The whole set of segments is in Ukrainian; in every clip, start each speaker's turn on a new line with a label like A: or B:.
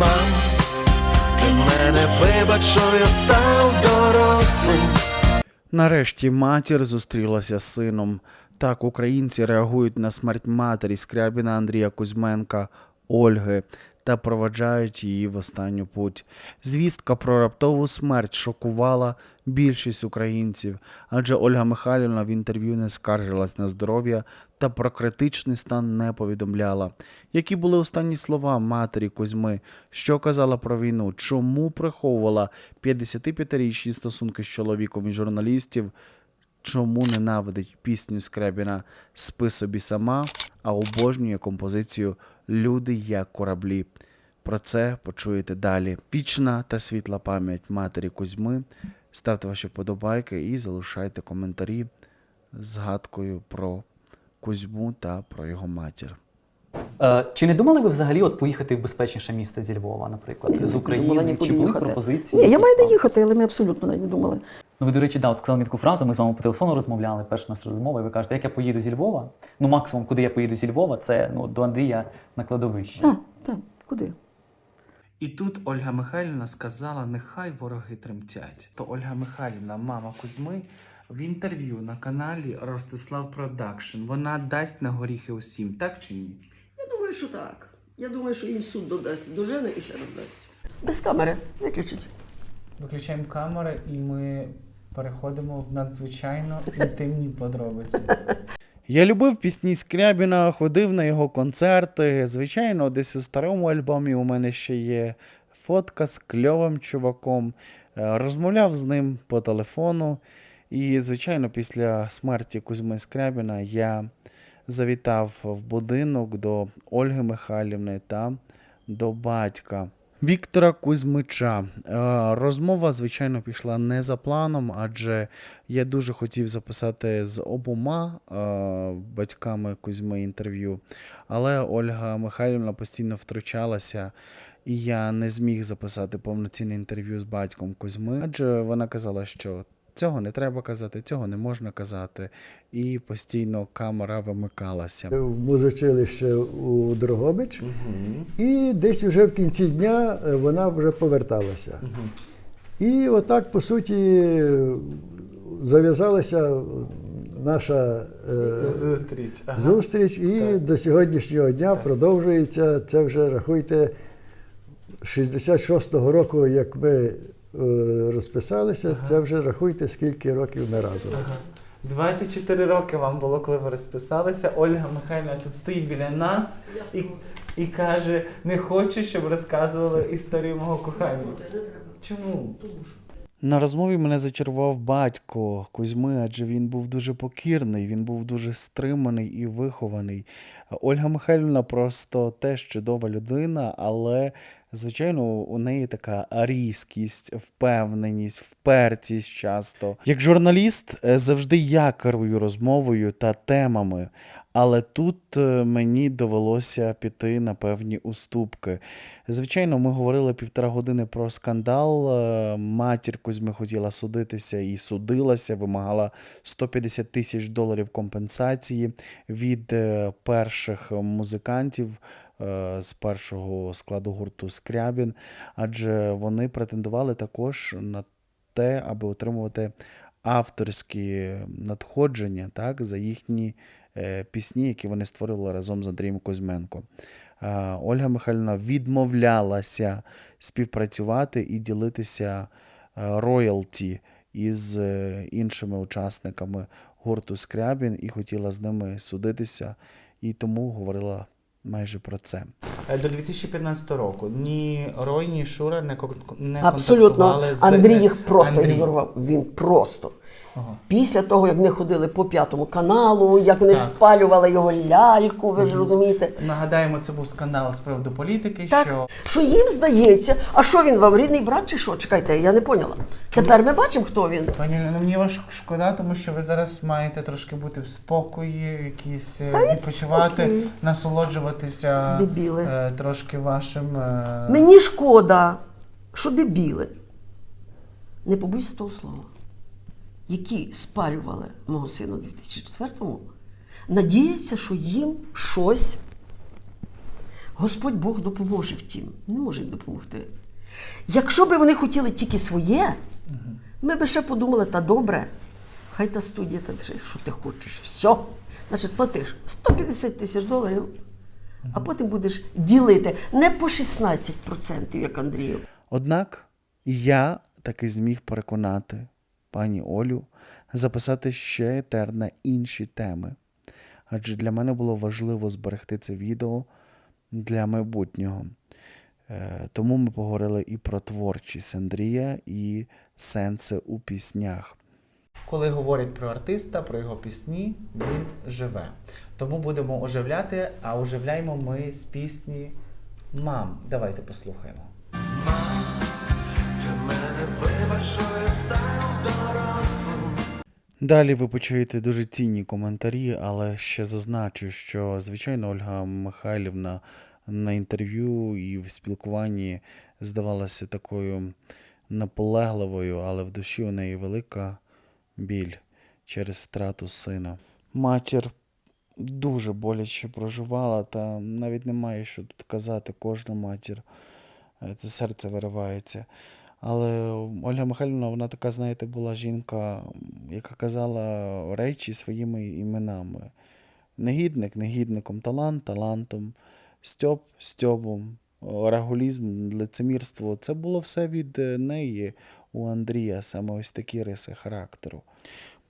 A: Мам, ти мене вибач, що я став дорослим.
B: Нарешті матір зустрілася з сином. Так українці реагують на смерть матері Скрябіна Андрія Кузьменка Ольги та проваджають її в останню путь. Звістка про раптову смерть шокувала більшість українців, адже Ольга Михайлівна в інтерв'ю не скаржилась на здоров'я та про критичний стан не повідомляла. Які були останні слова матері Кузьми, що казала про війну, чому приховувала 55-річні стосунки з чоловіком і журналістів, чому ненавидить пісню Скрябіна Спи собі сама, а обожнює композицію Люди як кораблі. Про це почуєте далі. Вічна та світла пам'ять матері Кузьми. Ставте ваші вподобайки і залишайте коментарі з згадкою про Кузьму та про його матір.
C: Е, Чи не думали ви взагалі от поїхати в безпечніше місце зі Львова, наприклад, з
D: не думала
C: України? Чи були пропозиції?
D: Ні, я
C: якісь
D: маю
C: вам?
D: їхати, але ми абсолютно навіть не думали.
C: Ну, ви, до речі, да, от сказали мені таку фразу, ми з вами по телефону розмовляли, перша наша розмова, і ви кажете, як я поїду зі Львова, ну максимум, куди я поїду зі Львова, це ну, до Андрія на кладовище.
D: А, так, куди?
B: І тут Ольга Михайлівна сказала: нехай вороги тремтять. То Ольга Михайлівна, мама Кузьми, в інтерв'ю на каналі Ростислав Продакшн вона дасть на горіхи усім, так чи ні?
D: Я думаю, що так. Я думаю, що їм суд додасть до жени і ще додасть. Без камери виключить.
B: Виключаємо камери і ми переходимо в надзвичайно інтимні подробиці. Я любив пісні Скрябіна, ходив на його концерти. Звичайно, десь у старому альбомі у мене ще є фотка з кльовим чуваком. Е, Розмовляв з ним по телефону. І, звичайно, після смерті Кузьми Скрябіна я завітав в будинок до Ольги Михайлівни та до батька. Віктора Кузьмича. Е, Розмова, звичайно, пішла не за планом, адже я дуже хотів записати з обома е, батьками Кузьми інтерв'ю, але Ольга Михайлівна постійно втручалася, і я не зміг записати повноцінне інтерв'ю з батьком Кузьми, адже вона казала, що цього не треба казати, цього не можна казати, і постійно камера вимикалася.
E: в музичилище у Дрогобич, і десь вже в кінці дня е, вона вже поверталася. І отак, по суті, зав'язалася наша е,
B: Зустріч.
E: зустріч, і до сьогоднішнього дня продовжується. Це вже рахуйте 66-го року, як ми е, розписалися, це вже рахуйте, скільки років ми разом.
B: 24 роки вам було, коли ви розписалися. Ольга Михайлівна тут стоїть біля нас і, і каже: не хочу, щоб розказували історію мого кохання. Чому? На розмові мене зачарував батько Кузьми, адже він був дуже покірний, він був дуже стриманий і вихований. Ольга Михайлівна просто теж чудова людина, але, звичайно, у неї така різкість, впевненість, впертість часто. Як журналіст, е, завжди я керую розмовою та темами. Але тут е, мені довелося піти на певні уступки. Звичайно, ми говорили півтора години про скандал. е, Матір Кузьми хотіла судитися і судилася, вимагала 150 тисяч доларів компенсації від перших музикантів з першого складу гурту Скрябін, адже вони претендували також на те, аби отримувати авторські надходження так, за їхні е, пісні, які вони створили разом з Андрієм Кузьменко. Е, Ольга Михайлівна відмовлялася співпрацювати і ділитися е, роялті із е, іншими учасниками гурту Скрябін і хотіла з ними судитися, і тому говорила майже про це. Е, До 2015 року ні Рой, ні Шура не, не
D: Абсолютно. з Андрій їх просто ігнорував. Він просто.
B: Ага.
D: Після того, як вони ходили по п'ятому каналу, як вони
B: Так.
D: спалювали його ляльку, ви ж розумієте.
B: Нагадаємо, це був скандал з приводу політики,
D: Так,
B: що
D: що їм здається, а що він вам, рідний брат чи що? Чекайте, я не поняла. Тепер ми бачимо, хто він.
B: Пані Олено, мені вас шкода, тому що ви зараз маєте трошки бути в спокої, якісь е, відпочивати, насолоджуватися
D: Дебіли.
B: Е, трошки вашим. е,
D: Мені шкода, що дебіли. Не побойся того слова. Які спалювали мого сина у 2004-му, надіються, що їм щось Господь Бог допоможе втім. Не може їм допомогти. Якщо б вони хотіли тільки своє, ми б ще подумали, та добре, хай та студія, та що ти хочеш, все. Значить, платиш 150 тисяч доларів, а потім будеш ділити не по 16%, як Андрію.
B: Однак я таки зміг переконати пані Олю записати ще етер на інші теми. Адже для мене було важливо зберегти це відео для майбутнього. Е, Тому ми поговорили і про творчість Андрія, і сенси у піснях.
F: Коли говорять про артиста, про його пісні, він живе. Тому будемо оживляти, а оживляємо ми з пісні Мам. Давайте послухаємо.
A: Ти мене вибач, що я став дорослим.
B: Далі ви почуєте дуже цінні коментарі, але ще зазначу, що звичайно Ольга Михайлівна на інтерв'ю і в спілкуванні здавалася такою наполегливою, але в душі у неї велика біль через втрату сина. Матір дуже боляче проживала, та навіть немає що тут казати, кожна матір. е, Це серце виривається. Але Ольга Михайлівна, вона така, знаєте, була жінка, яка казала речі своїми іменами. Негідник негідником, талант талантом, стьоп стьобом, рагулізм, лицемірство. Це було все від е, неї у Андрія, саме ось такі риси характеру.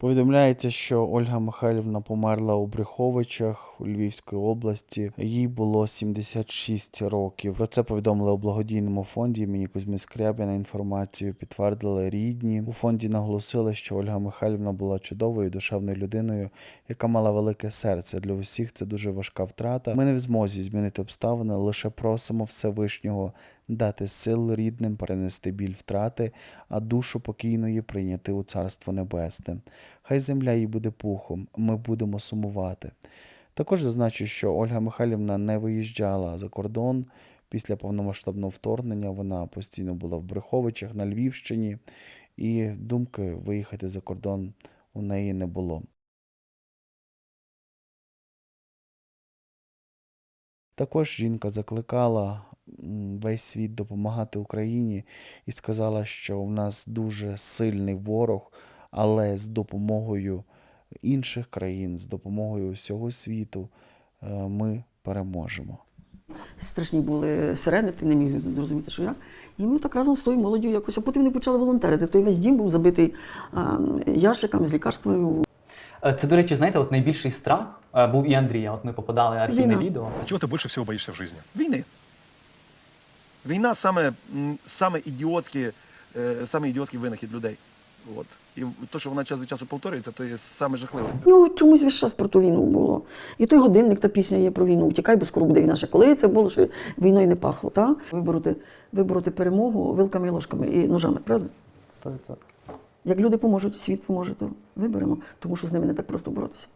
B: Повідомляється, що Ольга Михайлівна померла у Брюховичах у Львівської області. Їй було 76 років. Про це повідомили у благодійному фонді імені Кузьми Скрябіна. Інформацію підтвердили рідні. У фонді наголосили, що Ольга Михайлівна була чудовою душевною людиною, яка мала велике серце. Для усіх це дуже важка втрата. Ми не в змозі змінити обставини, лише просимо Всевишнього дати сил рідним перенести біль втрати, а душу покійної прийняти у Царство Небесне. Хай земля їй буде пухом, ми будемо сумувати. Також зазначу, що Ольга Михайлівна не виїжджала за кордон. Після повномасштабного вторгнення вона постійно була в Бреховичах на Львівщині, і думки виїхати за кордон у неї не було. Також жінка закликала весь світ допомагати Україні і сказала, що в нас дуже сильний ворог, але з допомогою інших країн, з допомогою всього світу е, ми переможемо.
D: Страшні були сирени, ти не міг зрозуміти, що як. І ми так разом з тою молоддю якось. А потім вони почали волонтерити. Той весь дім був забитий ящиками з лікарствами.
C: Е, Це, до речі, знаєте, от найбільший страх е, був і Андрія. От ми попадали архівне
D: Війна.
C: відео.
G: Чего ты больше всего боишься в жизни?
H: Війни. Війна саме, саме ідіотський, саме ідіотський винахід людей. От. І те, що вона час від часу повторюється, то є саме жахливе.
D: Нього чомусь весь час про ту війну було. І той годинник, та пісня є про війну. Втікай, без скоро буде війна. Ще коли це було, що війною не пахло, та? Вибороти, вибороти перемогу вилками і ложками і ножами, правда?
C: 100%.
D: Як люди поможуть, світ поможе, то виберемо, тому що з ними не так просто боротися.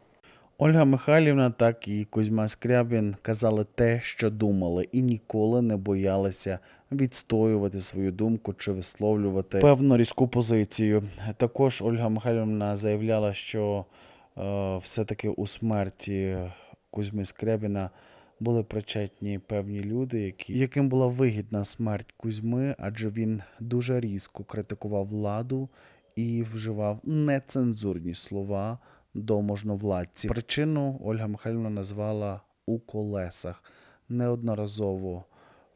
B: Ольга Михайлівна, так і Кузьма Скрябін казали те, що думали, і ніколи не боялися відстоювати свою думку чи висловлювати певну різку позицію. Також Ольга Михайлівна заявляла, що е, все-таки у смерті Кузьми Скрябіна були причетні певні люди, які, яким була вигідна смерть Кузьми, адже він дуже різко критикував владу і вживав нецензурні слова до можновладців. Причину Ольга Михайлівна назвала у колесах. Неодноразово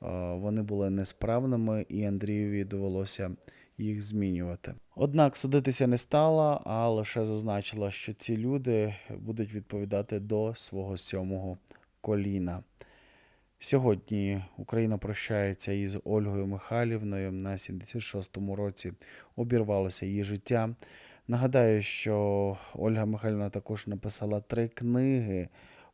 B: е, вони були несправними, і Андрієві довелося їх змінювати. Однак судитися не стала, а лише зазначила, що ці люди будуть відповідати до свого сьомого коліна. Сьогодні Україна прощається із Ольгою Михайлівною. На 76-му році обірвалося її життя. Нагадаю, що Ольга Михайлівна також написала три книги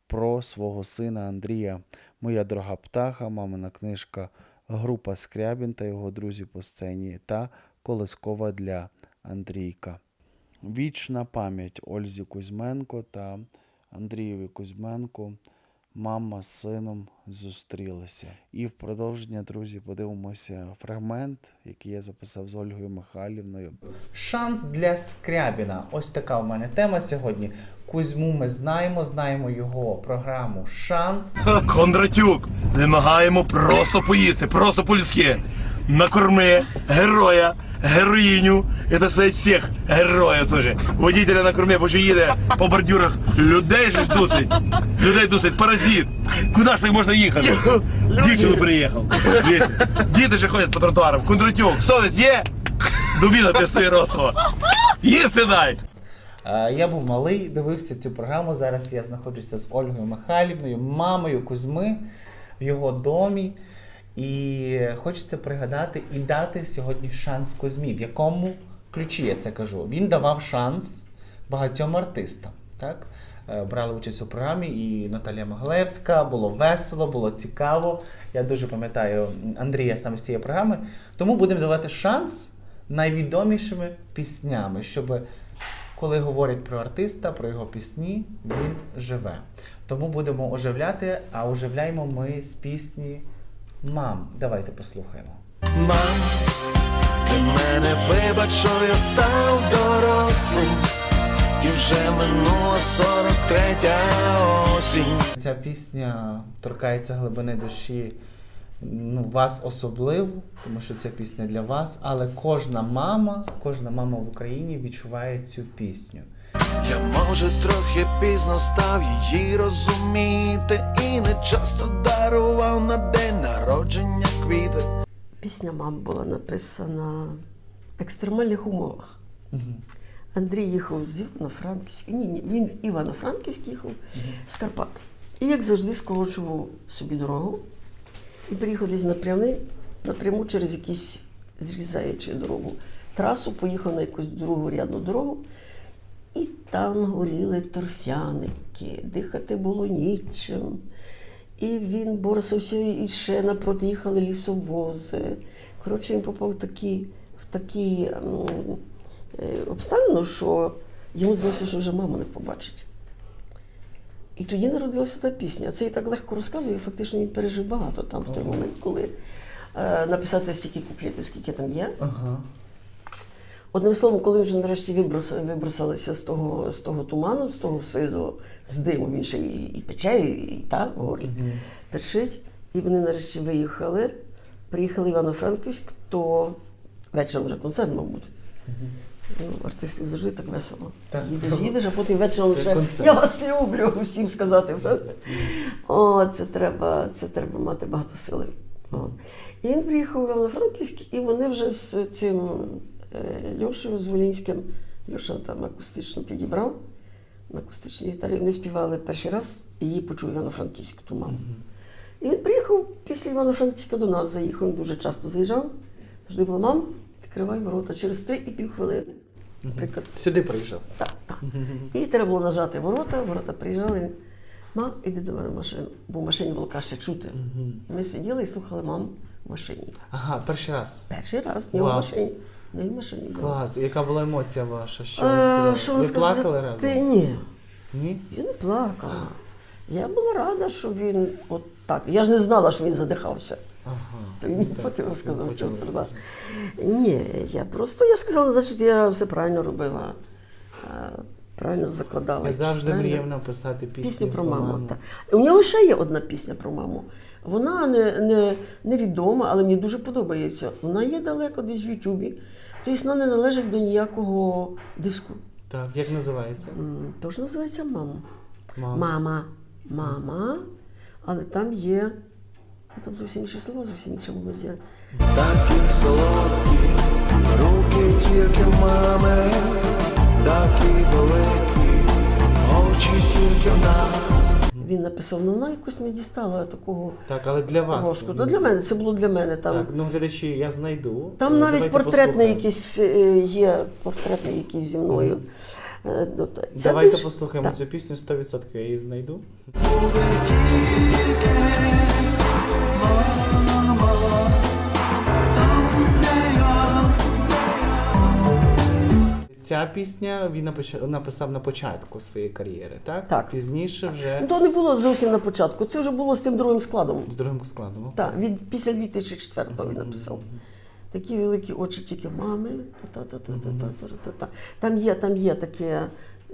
B: про свого сина Андрія. Моя дорога птаха, мамина книжка, група Скрябін та його друзі по сцені та Колискова для Андрійка. Вічна пам'ять Ользі Кузьменко та Андрієві Кузьменко, мама з сином зустрілися. І в продовження, друзі, подивимося фрагмент, який я записав з Ольгою Михайлівною.
F: Шанс для Скрябіна. Ось така у мене тема сьогодні. Кузьму ми знаємо, знаємо його програму Шанс.
H: Кондратюк, вимагаємо просто поїсти, просто по-людськи. Накорми героя, героїню, і так сказать, всіх героїв теж. Водителя накорми, бо що їде по бордюрах. Людей же ж дусить. Людей дусить, паразит. Куди ж так можна їхати? Дівчину приїхав. Діти же ходять по тротуарам. Кондратюк, совість є? Дубіна ти свої ростова. Їсти дай!
F: Я був малий, дивився цю програму. Зараз я знаходжуся з Ольгою Михайлівною, мамою Кузьми в його домі. І хочеться пригадати і дати сьогодні шанс Кузьмі. В якому ключі я це кажу? Він давав шанс багатьом артистам. Так? Е, Брали участь у програмі і Наталія Моглевська, було весело, було цікаво. Я дуже пам'ятаю Андрія саме з цієї програми. Тому будемо давати шанс найвідомішими піснями, щоб коли говорять про артиста, про його пісні, він живе. Тому будемо оживляти, а оживляємо ми з пісні Мам. Давайте послухаємо.
A: Мам, ти мене вибач, що я став дорослим, і вже минула 43 осінь.
F: Ця пісня торкається глибини душі ну, вас особливо, тому що ця пісня для вас, але кожна мама, кожна мама в Україні відчуває цю пісню.
A: Я може трохи пізно став її розуміти, і не часто дарував на день народження квіти.
D: Пісня мам була написана в екстремальних умовах. Андрій їхав з Івано-Франківська. Ні, ні, він Івано-Франківський їхав з Карпат. І як завжди скорочував собі дорогу і приїхав десь напрямий, напряму через якісь зрізаючи дорогу. Трасу поїхав на якусь другу рядну дорогу. І там горіли торфяники, дихати було нічим. І він борсався, і ще напроти їхали лісовози. Коротше, він попав в такі, в такі м, е, обставини, що йому здалося, що вже маму не побачить. І тоді народилася та пісня. Це я так легко розказую, фактично він пережив багато там в той момент, коли е, написати стільки куплетів, скільки там є.
F: Ага.
D: Одним словом, коли вже нарешті вибросилися з того, з того туману, з того сизого, з диму, він ще і, і пече, і, і та горить, першить. І вони нарешті виїхали. Приїхали в Івано-Франківськ, то вечором вже концерт, мабуть. Ну, артистів завжди так весело.
F: Так.
D: Їдеш, їдеш, а потім вечором вже
F: концерт.
D: я вас люблю всім сказати. вже. О, це треба, це треба мати багато сили. О. І він приїхав в Івано-Франківськ, і вони вже з цим Льошею з Волінським, Льоша там акустично підібрав на акустичній гітарі. Вони співали перший раз, і її почув Івано-Франківську ту маму. І він приїхав після Івано-Франківська до нас, заїхав, він дуже часто заїжджав. Завжди була мам, відкривай ворота через три і пів хвилини. Наприклад,
F: Сюди приїжджав.
D: так, так. І треба було нажати ворота, ворота приїжджали. Мам, іди до мене в машину, бо в машині було краще чути. Ми сиділи і слухали маму в машині.
F: Ага, перший раз.
D: Перший раз, не в машині. Не в машині.
F: Клас. Яка була емоція ваша? Що ви
D: Е,
F: сказали?
D: що
F: ви плакали разом?
D: Ти ні.
F: Ні?
D: Я не плакала. Я була рада, що він от так. Я ж не знала, що він задихався.
F: Ага.
D: То він
F: Так,
D: потім розказав, що сказав. Ні, я просто я сказала, значить, я все правильно робила. е, Правильно закладала.
F: Я завжди
D: правильно.
F: мріяв написати пісню,
D: Пісню про маму. Так. У нього ще є одна пісня про маму. Вона не, не, невідома, але мені дуже подобається. Вона є далеко десь в Ютубі. Тобто вона не належить до ніякого диску.
F: Так, як називається?
D: Тож називається мама.
F: Мама.
D: Мама. Мама. Але там є. ну, Там зовсім інші слова, зовсім інша мелодія.
A: Такі солодкі руки тільки в мами, такі великі очі тільки в нас.
D: Він написав, ну вона якось не дістала такого
F: Так, але для вас.
D: важко. Ну, для мене це було для мене. Там,
F: Так, ну глядачі, я знайду.
D: там
F: Е,
D: навіть портретний якийсь е, є, портретний якийсь зі мною. Е, ну, це
F: Давайте
D: більш-
F: послухаємо
D: Так.
F: цю пісню 100%, я її знайду. Ця пісня він написав на початку своєї кар'єри, так?
D: Так.
F: Пізніше вже
D: Ну, То не було зовсім на початку. Це вже було з тим другим складом.
F: з другим складом.
D: Так, від, після 2004-го він написав. Такі великі очі тільки мами. Та-та-та-та-та-та-та-та. Там є, там є таке.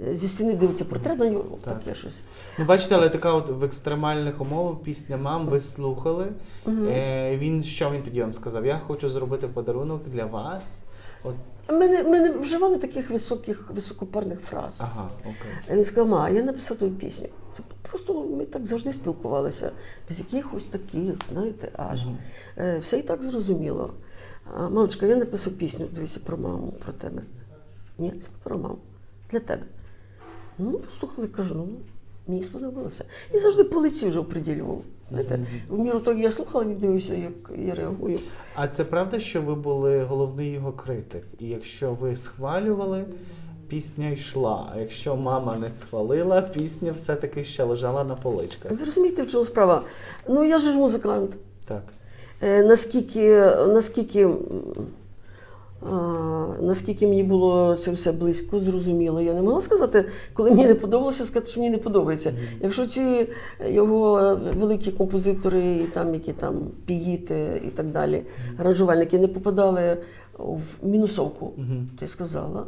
D: е, Зі стіни дивиться портрет на нього,
F: Так.
D: таке щось.
F: Ну, бачите, але така от в екстремальних умовах пісня мам, ви слухали. Е, він що він тоді вам сказав? Я хочу зробити подарунок для вас. От,
D: Ми не, ми не вживали таких високих, високопарних фраз.
F: ага, окей.
D: Він сказав, ма, я написав твою пісню. Це просто ми так завжди спілкувалися, без якихось таких, знаєте, аж. Е, Все і так зрозуміло. А, мамочка, я написав пісню, дивися про маму, про тебе. Ні, про маму. Для тебе. Ну, послухали, кажу, ну, мені сподобалося. І завжди по лиці вже оприділював. Знаєте, в міру того, я слухала, він дивився, як я реагую.
F: А це правда, що ви були головний його критик? І якщо ви схвалювали, пісня йшла. А якщо мама не схвалила, пісня все-таки ще лежала на поличках.
D: Ви розумієте, в чому справа? Ну, я ж музикант.
F: Так.
D: Е, наскільки, наскільки, наскільки мені було це все близько, зрозуміло, я не могла сказати, коли мені не подобалося, сказати, що мені не подобається. Якщо ці його великі композитори, і там, які там піїти і так далі, аранжувальники не попадали в мінусовку, то я сказала,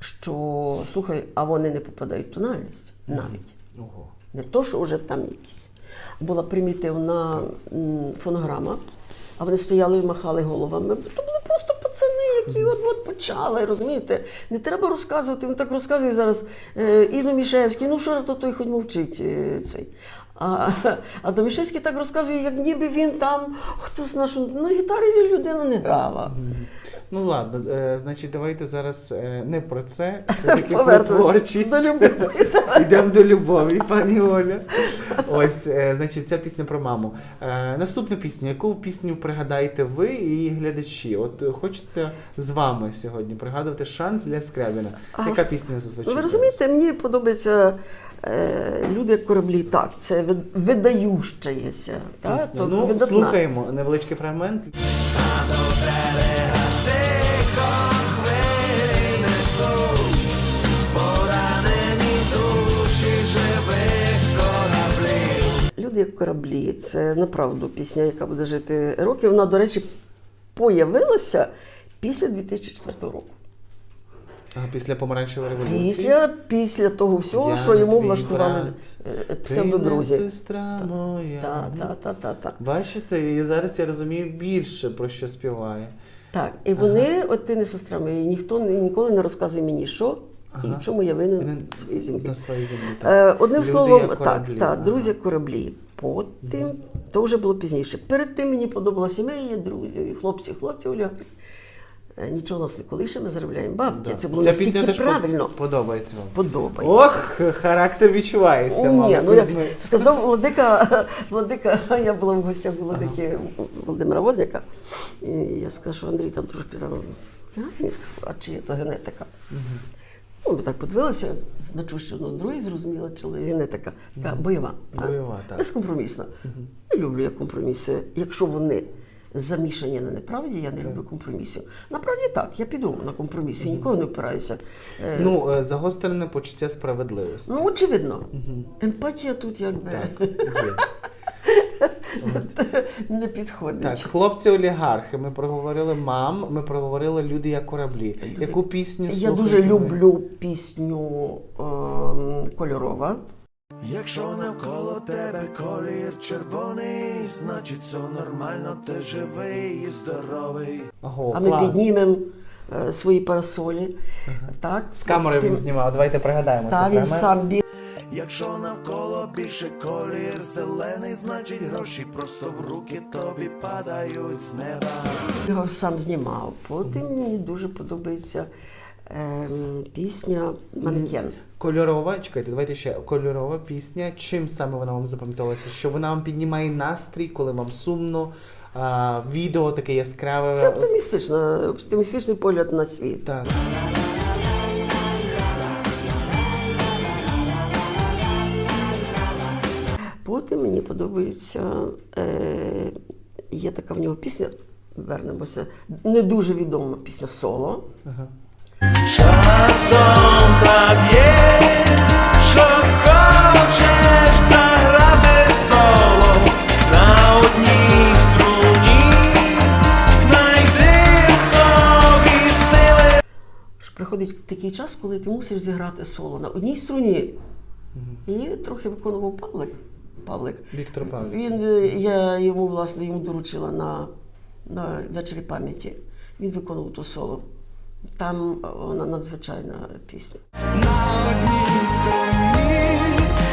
D: що слухай, а вони не попадають в тональність навіть. Не то, що вже там якісь. Була примітивна фонограма, а вони стояли і махали головами. То були просто пацани, які от-от почали, розумієте? Не треба розказувати, він так розказує зараз. Е, Іно Мішевський, ну що то той хоч мовчить е, цей. А, а Домішевський так розказує, як ніби він там, хто знає, що на гітарі людина не грала.
F: Ну ладно, е, значить, давайте зараз е, не про це, все-таки про творчість.
D: до любові.
F: Йдемо до любові, пані Оля. Ось, е, значить, ця пісня про маму. Е, наступна пісня. Яку пісню пригадаєте ви і глядачі? От хочеться з вами сьогодні пригадувати шанс для Скрябіна. Яка пісня зазвичай?
D: Ну, ви розумієте, мені подобається люди як кораблі. Так, це вид- видающається. Так? То
F: Ну,
D: видатна.
F: слухаємо невеличкий фрагмент.
D: Люди як кораблі. Це направду пісня, яка буде жити років. Вона, до речі, появилася після 2004 року.
F: А, Після помаранчевої революції.
D: Після, після того всього,
F: Я
D: що йому влаштували е,
F: Ти
D: псевдодрузі.
F: не сестра моя.
D: Так, так, так, так, так.
F: Бачите, і зараз я розумію більше про що співає.
D: Так, і вони, от ти не сестра моя, і ніхто ніколи не розказує мені, що і в чому я винен в своїй землі.
F: На своїй землі.
D: Е,
F: Так.
D: Одним
F: Люди
D: словом,
F: як
D: так,
F: кораблі.
D: так,
F: Ага.
D: друзі кораблі. Потім, то вже було пізніше. Перед тим мені подобалася сім'я, друзі, хлопці, хлопці, Оля. Е, Нічого не колише, ми заробляємо бабки.
F: Да.
D: Це було
F: Ця
D: настільки
F: пісня теж
D: правильно.
F: подобається вам.
D: Подобається.
F: Ох, характер відчувається,
D: Ні,
F: мама.
D: ну як сказав Владика, Владика, я була в гостях Владики Володимира Возняка, і я сказала, що Андрій там трошки там. Він сказав, а чи є то генетика? Ну, ми так подивилися, значу, що ну, другий зрозуміла, чи генетика. Така бойова.
F: Бойова, так.
D: Безкомпромісна. Я люблю я компроміси. Якщо вони замішані на неправді, я не люблю компромісів. Направді так, я піду на компроміси, ніколи не опираюся. Е,
F: Ну, е, загострене почуття справедливості.
D: Ну, очевидно. Емпатія тут якби
F: Так,
D: не підходить.
F: Так, хлопці олігархи. Ми проговорили мам, ми проговорили люди як кораблі. Яку пісню
D: Я дуже люблю пісню ем, кольорова.
A: Якщо навколо тебе колір червоний, значить все нормально, ти живий і здоровий.
F: Ого,
D: а ми
F: клас.
D: піднімемо е, свої парасолі. Так?
F: З камери він знімав. Давайте пригадаємо
D: Та
F: це
D: він сам біг.
A: Якщо навколо більше колір зелений, значить гроші просто в руки тобі падають з неба.
D: Його сам знімав. Потім мені дуже подобається ем, пісня Манекен.
F: Кольорова, чекайте, давайте ще кольорова пісня. Чим саме вона вам запам'яталася? Що вона вам піднімає настрій, коли вам сумно, а, відео таке яскраве.
D: Це оптимістична, оптимістичний погляд на світ.
F: Так.
D: Потім мені подобається, е, є така в нього пісня, вернемося, не дуже відома пісня соло.
F: Ага.
A: Часом так є, що хочеш заграти соло на одній струні, знайди в собі сили.
D: Приходить такий час, коли ти мусиш зіграти соло на одній струні. І трохи виконував Павлик. Павлик.
F: Віктор Павлік.
D: Він, е, я йому, власне, йому доручила на, на вечорі пам'яті. Він виконував то соло. Там е, вона надзвичайна пісня.
A: На одній струні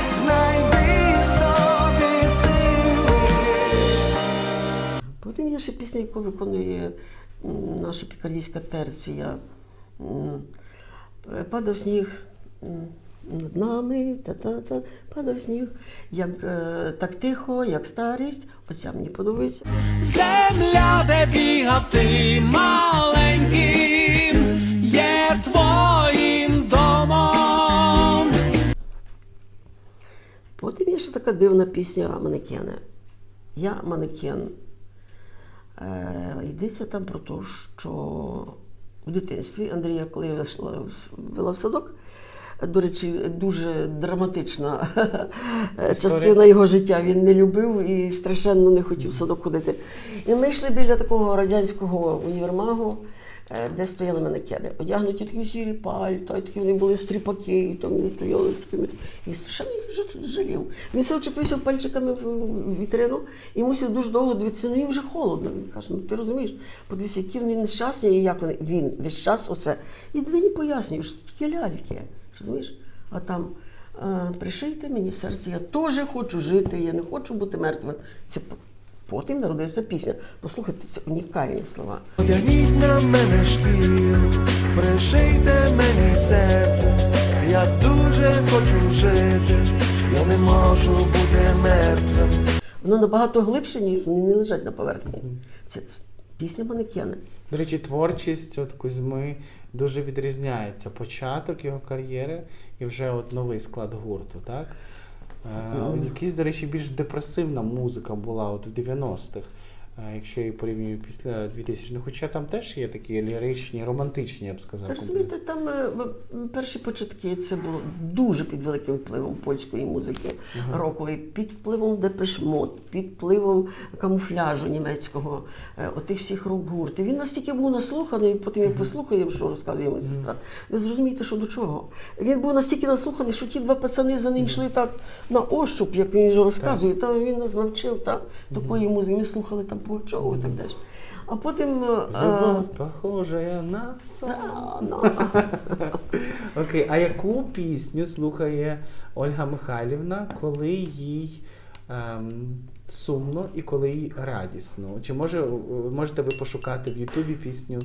A: знайди в собі сили.
D: Потім є ще пісня, яку виконує наша пікардійська терція. Падав сніг над нами, та-та-та, падав сніг, як е, так тихо, як старість. Оця мені подобається.
A: Земля, де бігав ти маленьким, твоїм домом.
D: Потім є ще така дивна пісня манекени. Я манекен. Е, йдеться там про те, що в дитинстві Андрія, коли я вийшла вела в садок, до речі, дуже драматична частина його життя. Він не любив і страшенно не хотів в садок ходити. І ми йшли біля такого радянського універмагу, де стояли манекени. Одягнуті такі сірі пальта, такі вони були стріпаки, там стояли такими. І страшенно їх жалів. Він все вчепився пальчиками в вітрину і мусив дуже довго дивитися, ну їм вже холодно. Він каже, ну ти розумієш, подивися, які вони нещасні, і як вони. Він весь час оце. І дитині пояснюєш, що це тільки ляльки. Розумієш? А там е, пришийте мені серце, я теж хочу жити, я не хочу бути мертвим. Це потім народилася пісня. Послухайте, це унікальні слова.
A: Одягніть на мене шкіру, пришийте мені серце, я дуже хочу жити, я не можу бути мертвим.
D: Воно набагато глибше, ніж не лежать на поверхні. Це пісня манекени.
F: До речі, творчість от Кузьми дуже відрізняється. Початок його кар'єри і вже от новий склад гурту, так? Е, якийсь, до речі, більш депресивна музика була от в 90-х. Якщо я її порівнюю після 2000-х, хоча там теж є такі ліричні, романтичні, я б сказав,
D: Розумієте, там е, перші початки це було дуже під великим впливом польської музики рокової, під впливом депешмот, під впливом камуфляжу німецького, е, отих всіх рок-гуртів. Він настільки був наслуханий, потім як послухаємо, що розказує моя сестра. Ви зрозумієте, що до чого. Він був настільки наслуханий, що ті два пацани за ним йшли так на ощуп, як він розказує. Та він нас навчив так, такої музики. Ми слухали там Пугачову і так далі. А потім. е,
F: Любов похожа на сон.
D: ну,
F: Окей, а яку пісню слухає Ольга Михайлівна, коли їй ем, сумно і коли їй радісно? Чи може можете ви пошукати в Ютубі пісню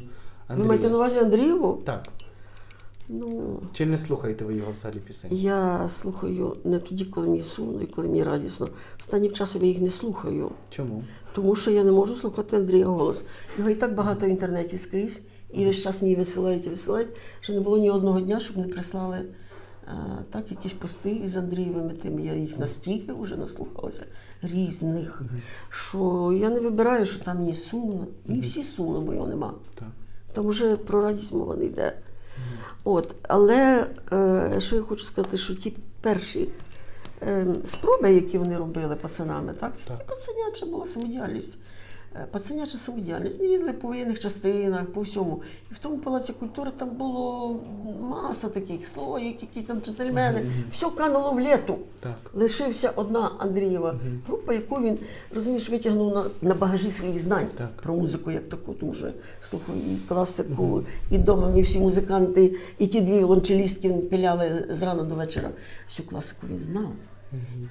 D: Ви маєте на увазі Андрієву?
F: Так.
D: Ну,
F: Чи не слухаєте ви його взагалі пісень?
D: я слухаю не тоді, коли мені сумно і коли мені радісно. Останнім часом я їх не слухаю,
F: Чому?
D: тому що я не можу слухати Андрія голос. Його і так багато в інтернеті скрізь, і весь час мені висилають і висилають. Що не було ні одного дня, щоб не прислали е, так якісь пости із Андрієвими тим. Я їх настільки вже наслухалася різних, що я не вибираю, що там мені сумно. Мені всі сумно, бо його нема.
F: Так.
D: Там вже про радість мова не йде. От, але е, що я хочу сказати, що ті перші е, спроби, які вони робили пацанами, так, це пацаняча була самодіяльність. Е, Пацаняча самодіяльність. Ми їздили по воєнних частинах, по всьому. І в тому палаці культури там було маса таких слоїк, якісь там джентльмени. Все кануло в літу.
F: Так.
D: Лишився одна Андрієва група, яку він розумієш, витягнув на, на багажі своїх знань
F: Так.
D: про музику як таку, що слухаю і класику, і вдома ми всі музиканти, і ті дві віолончелістки пиляли з рана до вечора. Всю класику він знав.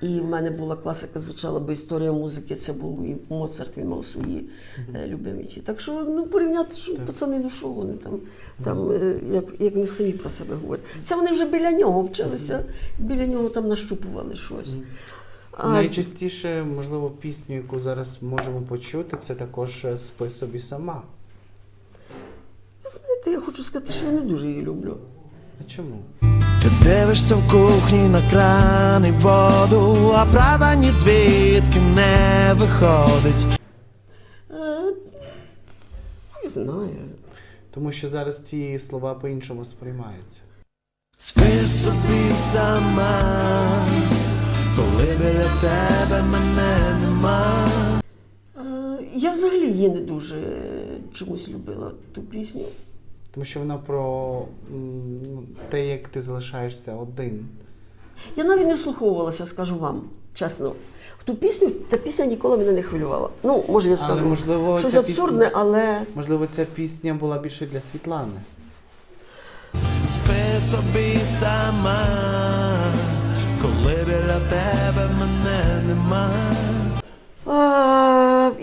D: І в мене була класика, звучала би історія музики, це був і Моцарт, він мав свої е, любимі ті. Так що ну, порівняти, що пацани, ну що вони там, там е, як, як вони самі про себе говорять. Це вони вже біля нього вчилися, біля нього там нащупували щось. А,
F: Найчастіше, можливо, пісню, яку зараз можемо почути, це також е, спи собі сама.
D: знаєте, я хочу сказати, що я не дуже її люблю.
F: А чому?
A: Ти дивишся в кухні на кран і воду, а правда ні звідки не виходить.
D: Е, не знаю.
F: Тому що зараз ці слова по-іншому сприймаються.
A: Спи собі сама, коли біля тебе мене нема.
D: Е, Я взагалі її не дуже чомусь любила ту пісню.
F: Тому що вона про те, як ти залишаєшся один.
D: Я навіть не вслуховувалася, скажу вам, чесно. В ту пісню та пісня ніколи мене не хвилювала. Ну, може, я
F: Але,
D: скажу
F: можливо,
D: щось
F: ця
D: абсурдне,
F: пісня-
D: але
F: Можливо, ця пісня була більше для Світлани.
A: Спи собі сама, коли біля тебе мене нема.
D: А,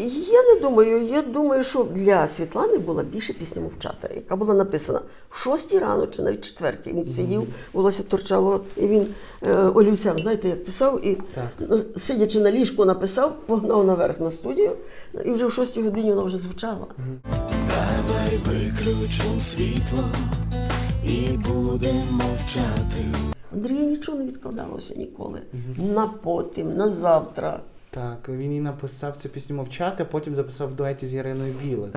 D: я не думаю. Я думаю, що для Світлани була більше пісня мовчата, яка була написана в шостій рано чи навіть четвертій. Він сидів, волосся торчало, і він е, олівцем, знаєте, як писав, і
F: Так.
D: ну, сидячи на ліжку, написав, погнав наверх на студію, і вже в шостій годині вона вже звучала.
A: Давай виключимо світло і будемо мовчати.
D: Андрія нічого не відкладалося ніколи. На потім, на завтра.
F: Так, він і написав цю пісню мовчати, а потім записав в дуеті з Іриною Білик.